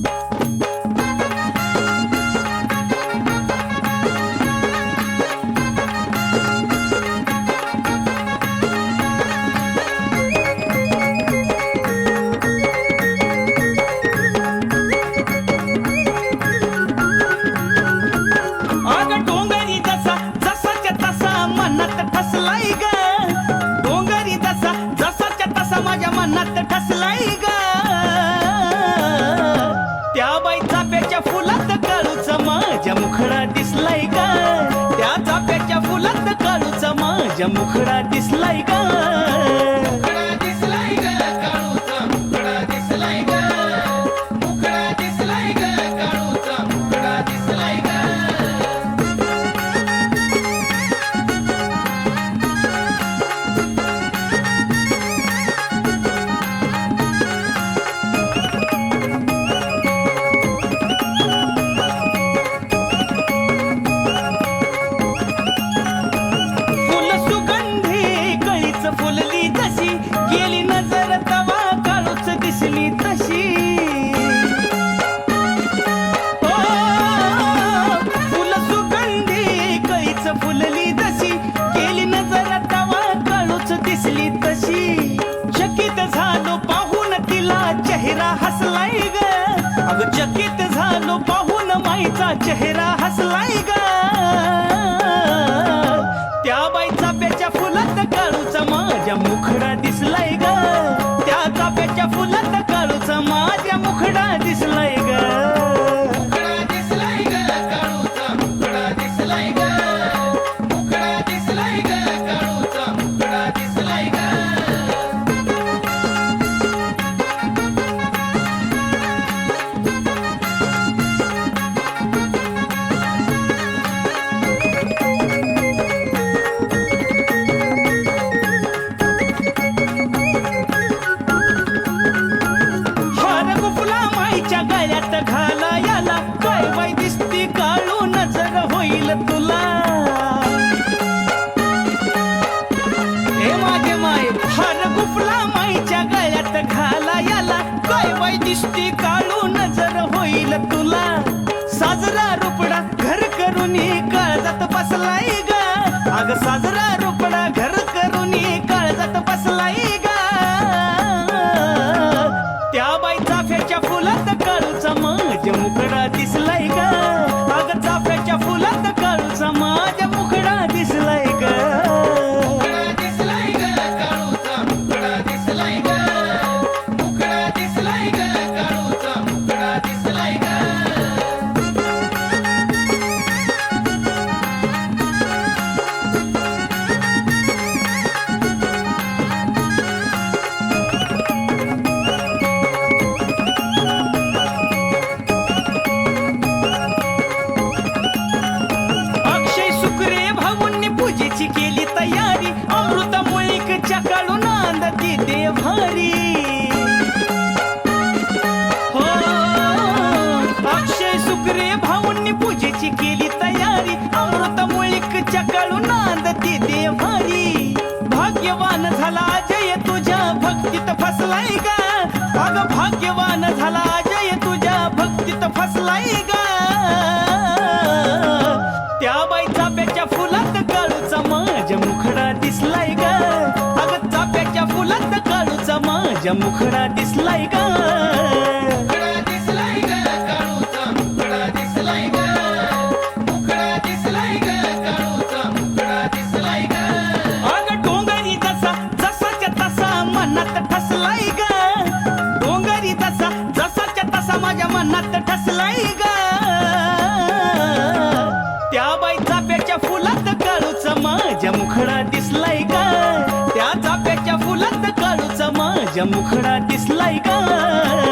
Bye. माझ्या मुखडा दिसलाय का चेहरा होईल तुला. हे माझे माय हर गुफला माईच्या गळ्यात घाला याला. काय वाय दिसती काळू नजर होईल तुला. साजरा तयारी अमृत मुळीकच्या कडून आंदती देभारी हो अक्षय सुग्रे भाऊंनी पूजेची केली तयारी अमृत मुळीकच्या कडून आंदती देभारी भाग्यवान झाला जय तुझ्या भक्तीत फसलाय गा. अग भाग्यवान झाला जय तुझ्या भक्तीत फसलाय त्या बाईचा बेच्या फुला माझ्या मुखडा दिसलाय का? माझ्या मुखडा दिसलाय का?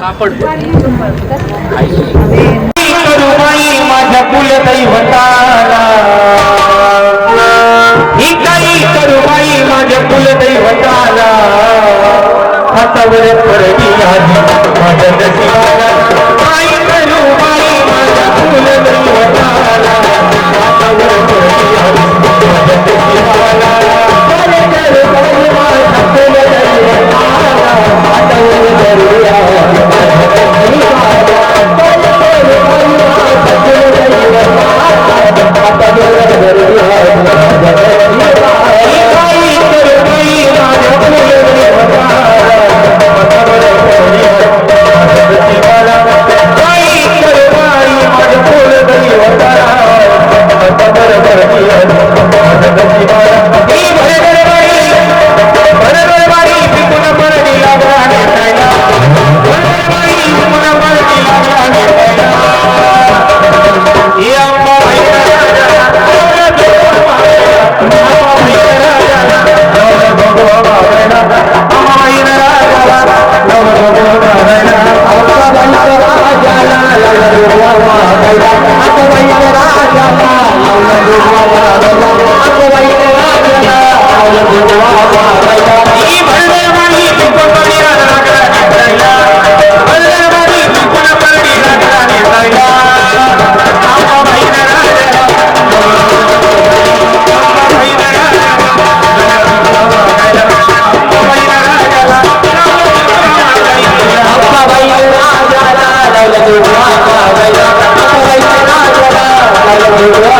कापड. माझ्या कुलदैवताला ही काही करुबाई माझ्या कुलदैवताला हातावर परवी आधी माझ्या नशिबाला ¡Gracias!